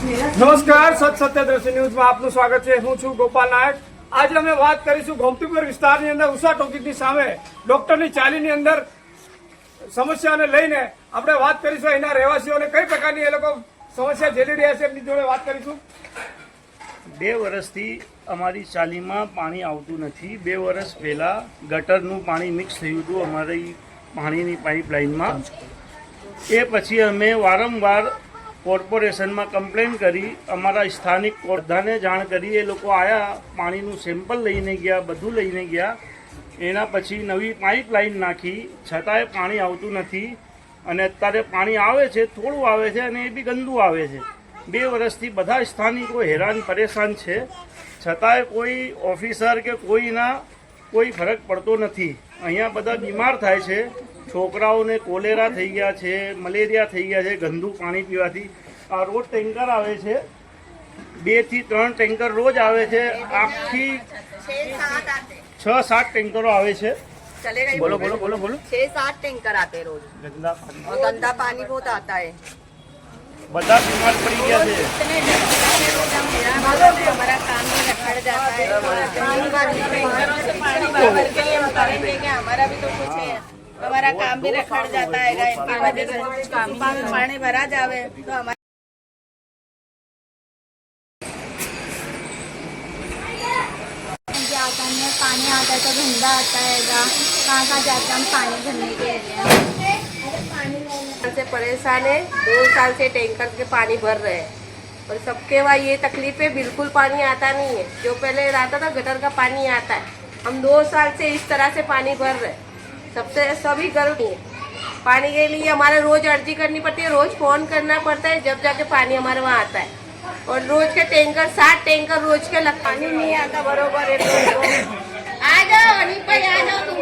નમસ્કાર, સત સત્યદ્રષ્ટિ ન્યૂઝમાં આપનું સ્વાગત છે. હું છું ગોપાલ નાયક. આજે અમે વાત કરીશું ગોમતીપુર વિસ્તારની અંદર ઉષા ટોકીની સામે ડોક્ટરની ચાલીની અંદર સમસ્યાને લઈને આપણે વાત કરીશું એના રહેવાસીઓને કઈ પ્રકારની એ લોકો સમસ્યા ઝેલી રહ્યા છે એમની જોડે વાત કરીશું. બે વર્ષથી અમારી ચાલીમાં પાણી આવતું નથી. બે વર્ષ પહેલાં ગટરનું પાણી મિક્સ થયું હતું અમારી પાણીની પાઇપલાઇનમાં. એ પછી અમે વારંવાર કોર્પોરેશનમાં કમ્પ્લેન કરી, અમારા સ્થાનિક બધાને જાણ કરી, એ લોકો આવ્યા પાણીનું સેમ્પલ લઈને ગયા, બધું લઈને ગયા. એના પછી નવી પાઇપલાઇન નાખી, છતાંય પાણી આવતું નથી. અને અત્યારે પાણી આવે છે, થોડું આવે છે અને એ બી ગંદુ આવે છે. બે વર્ષથી બધા સ્થાનિકો હેરાન, પરેશાન છે. છતાંય કોઈ ઓફિસર કે કોઈના કોઈ ફરક પડતો નથી. અહીંયા બધા બીમાર થાય છે. છોકરાઓને કોલેરા થઈ ગયા છે મલેરિયા થઈ ગયા છે ગંદુ પાણી પીવાથી આ રોજ ટેન્કર આવે છે બે થી ત્રણ ટેન્કર રોજ આવે છે આખી છ સાત ટેન્કરો આવે છે चलेगा બોલો બોલો બોલો બોલો छह सात टैंकर आते हैं रोज ગંદા પાણી और गंदा पानी बहुत आता है બધા બીમાર પડી ગયા છે हमारा काम भी रखड़ जाता है पानी भर से पानी भर भर के हम करेंगे क्या हमारा भी तो कुछ है हमारा काम भी रखड़ जाता है इनकी वजह से पानी भरा जावे तो हमारा आता है? पानी आता है तो गंदा आता है कहाँ कहाँ जाते हम पानी भरने के लिए? साल से परेशान है दो साल से टैंकर के पानी भर रहे हैं। और सबके वहाँ ये तकलीफ़ है बिल्कुल पानी आता नहीं है। जो पहले आता था गटर का पानी आता है। हम दो साल से इस तरह से पानी भर रहे हैं। सबसे सभी गर्व पानी के लिए हमारे रोज अर्जी करनी पड़ती है, रोज फ़ोन करना पड़ता है, जब जाके पानी हमारे वहाँ आता है। और रोज के टैंकर, सात टैंकर रोज के लग पानी नहीं आता, बरोबर है आ जाओ भाई आ जाओ तुम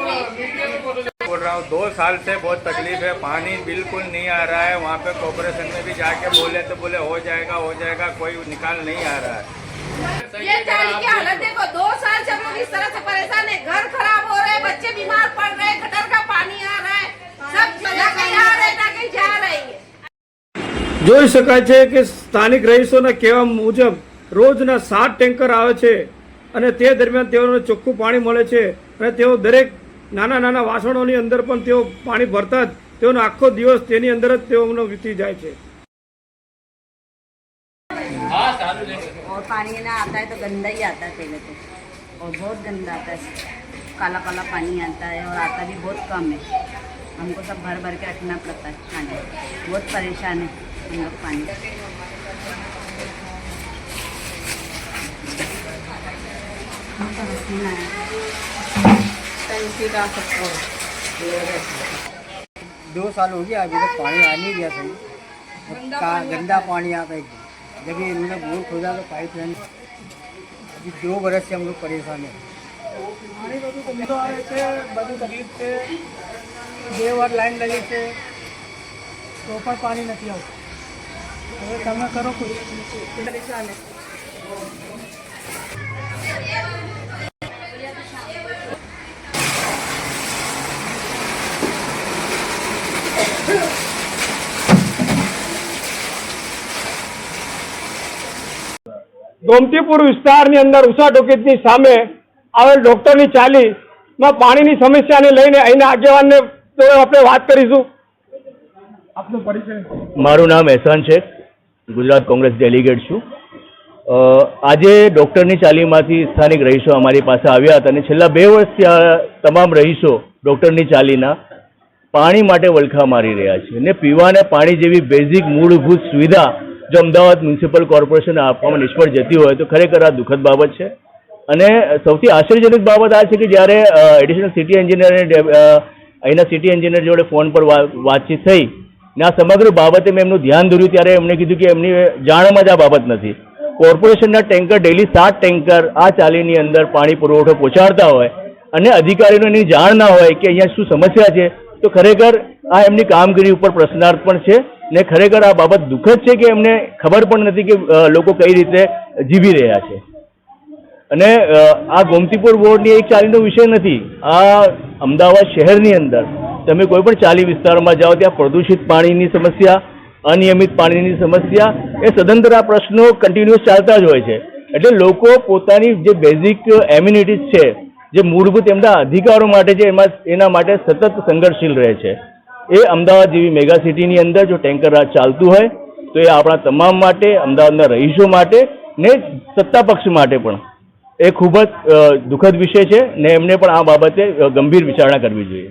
बोल रहा हूँ, दो साल से बहुत तकलीफ़ है, पानी बिल्कुल नहीं आ रहा है, वहाँ पे कॉर्पोरेशन में भी जाके बोले तो बोले, हो जाएगा हो जाएगा, कोई निकाल नहीं आ रहा है। ये चाली की हालत देखो दो साल से हम लोग इस तरह से परेशान है घर खराब हो रहे हैं बच्चे बीमार पड़ रहे हैं गटर का पानी आ रहा है सब ना कहीं आ रहे हैं ना कहीं जा रहे हैं જોઈ શકાય છે કે સ્થાનિક રહીશોના કહેવા મુજબ રોજના સાત ટેન્કર આવે છે અને તે દરમિયાન તેઓને ચોખ્ખું પાણી મળે છે અને તેઓ દરેક નાના નાના વાસણોની અંદર પણ તેઓ પાણી ભરતા જ તેઓનો આખો દિવસ તેની અંદર જ તેઓનો વીતી જાય છે और पानी ना आता है तो गंदा ही आता है पहले तो। और बहुत गंदा आता है। काला काला पानी आता है और आता भी बहुत कम है। हमको सब भर भर के रखना पड़ता है खाने। बहुत परेशान है हम लोग पानी। दो साल हो गया अभी तक पानी आ नहीं गया सही। गंदा पानी आता है। एकदम। जब ये इन्होंने बोर खोदा तो पाइप लाइन अभी दो बरस से हम लोग परेशान हैं પાણી બધું ગંદો આવે છે બધું તકલીફ છે બે વાર લાઈન લગી છે તો પણ પાણી નથી આવતું હવે તમે કરો કુછ ગોમતીપુર વિસ્તારની અંદર ઉષા ટોકીજની સામે આવેલ ડોક્ટરની ચાલીમાં પાણીની સમસ્યાને લઈને અહીંના આગેવાનને આપણે વાત કરીશું. આપનો પરિચય. મારું નામ એહસાન છે ગુજરાત કોંગ્રેસ ડેલિગેટ છું. આજે ડૉક્ટરની ચાલીમાંથી સ્થાનિક રહીશો અમારી પાસે આવ્યા હતા અને છેલ્લા બે વર્ષથી આ તમામ રહીશો ડૉક્ટરની ચાલીના પાણી માટે વલખા મારી રહ્યા છે અને પીવાને પાણી જેવી બેઝિક મૂળભૂત સુવિધા જો અમદાવાદ મ્યુનિસિપલ કોર્પોરેશન આપવામાં નિષ્ફળ જતી હોય તો ખરેખર આ દુઃખદ બાબત છે. અને સૌથી આશ્ચર્યજનક બાબત આ છે કે જ્યારે એડિશનલ સિટી એન્જિનિયર અહીંના સિટી એન્જિનિયર જોડે ફોન પર વાતચીત થઈ ને આ સમગ્ર બાબતે મેં એમનું ધ્યાન દોર્યું ત્યારે એમણે કીધું કે એમની જાણમાં જ આ બાબત નથી. કોર્પોરેશનના ટેન્કર ડેલી સાત ટેન્કર આ ચાલીની અંદર પાણી પુરવઠો પહોંચાડતા હોય અને અધિકારીઓને એની જાણ ના હોય કે અહીંયા શું સમસ્યા છે, તો ખરેખર આ એમની કામગીરી ઉપર પ્રશ્નાર્થ પણ છે. ને ખરેખર આ બાબત દુઃખદ છે કે એમને ખબર પણ નથી કે લોકો કઈ રીતે જીવી રહ્યા છે. અને આ ગોમતીપુર બોર્ડની એક ચાલીનો વિષય નથી. આ અમદાવાદ શહેરની અંદર તમે કોઈ પણ ચાલી વિસ્તારમાં જાઓ, ત્યાં પ્રદૂષિત પાણીની સમસ્યા, અનિયમિત પાણીની સમસ્યા, એ સદંતર આ પ્રશ્નો કન્ટિન્યુઅસ ચાલતા જ હોય છે. એટલે લોકો પોતાની જે બેઝિક એમ્યુનિટીઝ છે, જે મૂળભૂત એમના અધિકારો માટે છે, એમાં, એના માટે સતત સંઘર્ષશીલ રહે છે. એ અમદાવાદ જેવી મેગા સિટીની અંદર જો ટેન્કર રાજ ચાલતું હોય, તો એ આપણા તમામ માટે, અમદાવાદના રહીશો માટે ને સત્તા પક્ષ માટે પણ. એ ખૂબ જ દુઃખદ વિષય છે ને એમને પણ આ બાબતે ગંભીર વિચારણા કરવી જોઈએ.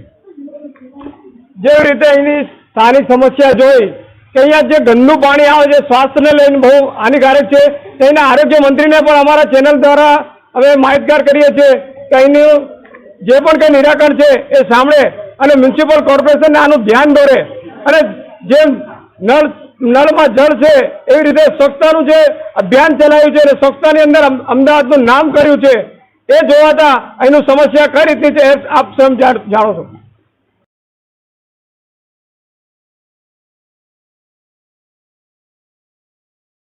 જેવી રીતે અહીંની સ્થાનિક સમસ્યા જોઈ, કે અહીંયા જે ગંદુ પાણી આવે છે, સ્વાસ્થ્યને લઈને બહુ હાનિકારક છે તેના આરોગ્ય મંત્રીને પણ અમારા ચેનલ દ્વારા હવે માહિતગાર કરીએ છીએ કે અહીંનું જે પણ કંઈ નિરાકરણ છે, એ સાંભળે. અને મ્યુનિસિપલ કોર્પોરેશનને આનું ધ્યાન દોરે. અને જેમ નળ, નળમાં જળ છે, એવી રીતે સ્વચ્છતાનું જે અભિયાન ચલાવ્યું છે અને સ્વચ્છતાની અંદર અમદાવાદનું નામ કર્યું છે, એ જોવાતા અહીંનું સમસ્યા કઈ રીતની છે આપ સ્વયં જાણો છો?